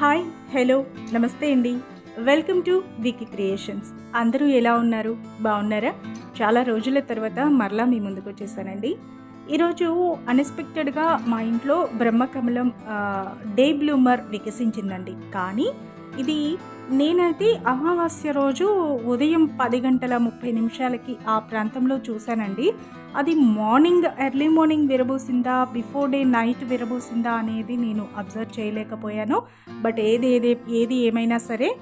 Hi hello నమస్తే అండి. Welcome to Vicky creations. అందరూ ఎలా ఉన్నారు? బాగున్నారా? చాలా రోజుల తర్వాత మరలా మీ ముందుకు వచ్చేసానండి. ఈరోజు అన్ఎక్స్పెక్టెడ్గా మా ఇంట్లో బ్రహ్మకమలం డే బ్లూమర్ వికసించిందండి. కానీ ఇది నేనైతే అమావాస్య రోజు ఉదయం పది గంటల ముప్పై నిమిషాలకి ఆ ప్రాంతంలో చూశానండి. అది మార్నింగ్ ఎర్లీ మార్నింగ్ విరబూసిందా బిఫోర్ డే నైట్ విరబూసిందా అనేది నేను అబ్జర్వ్ చేయలేకపోయాను. బట్ ఏది ఏది ఏది ఏమైనా సరే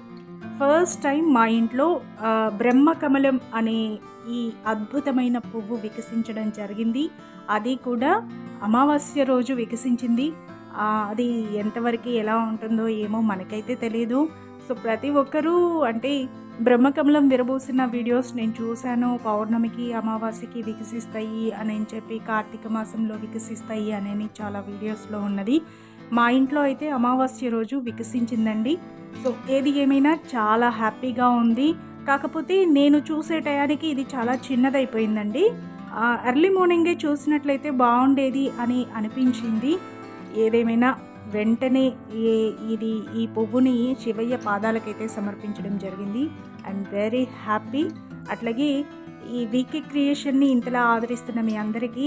ఫస్ట్ టైం మా ఇంట్లో బ్రహ్మకమలం అనే ఈ అద్భుతమైన పువ్వు వికసించడం జరిగింది. అది కూడా అమావాస్య రోజు వికసించింది. అది ఎంతవరకు ఎలా ఉంటుందో ఏమో మనకైతే తెలియదు సో ప్రతి ఒక్కరూ అంటే బ్రహ్మకమలం విరబూసిన వీడియోస్ నేను చూశాను. పౌర్ణమికి అమావాస్యకి వికసిస్తాయి అని చెప్పి కార్తీక మాసంలో వికసిస్తాయి అనేది చాలా వీడియోస్లో ఉన్నది. మా ఇంట్లో అయితే అమావాస్య రోజు వికసించిందండి. సో ఏది ఏమైనా చాలా హ్యాపీగా ఉంది. కాకపోతే నేను చూసే టయానికి ఇది చాలా చిన్నదైపోయిందండి. ఎర్లీ మార్నింగే చూసినట్లయితే బాగుండేది అని అనిపించింది. ఏదేమైనా వెంటనే ఏ ఇది ఈ పువ్వుని శివయ్య పాదాలకైతే సమర్పించడం జరిగింది. ఐఎమ్ వెరీ హ్యాపీ అట్లాగే ఈ వీకే క్రియేషన్ని ఇంతలా ఆదరిస్తున్న మీ అందరికీ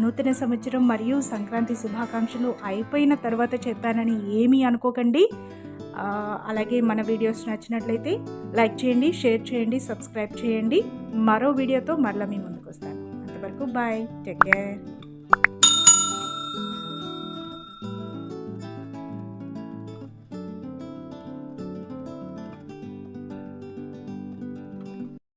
నూతన సంవత్సరం మరియు సంక్రాంతి శుభాకాంక్షలు అయిపోయిన తర్వాత చెప్పానని ఏమీ అనుకోకండి. అలాగే మన వీడియోస్ నచ్చినట్లయితే లైక్ చేయండి షేర్ చేయండి సబ్స్క్రైబ్ చేయండి. మరో వీడియోతో మరలా మీ ముందుకు వస్తాను. అంతవరకు బాయ్. Take care.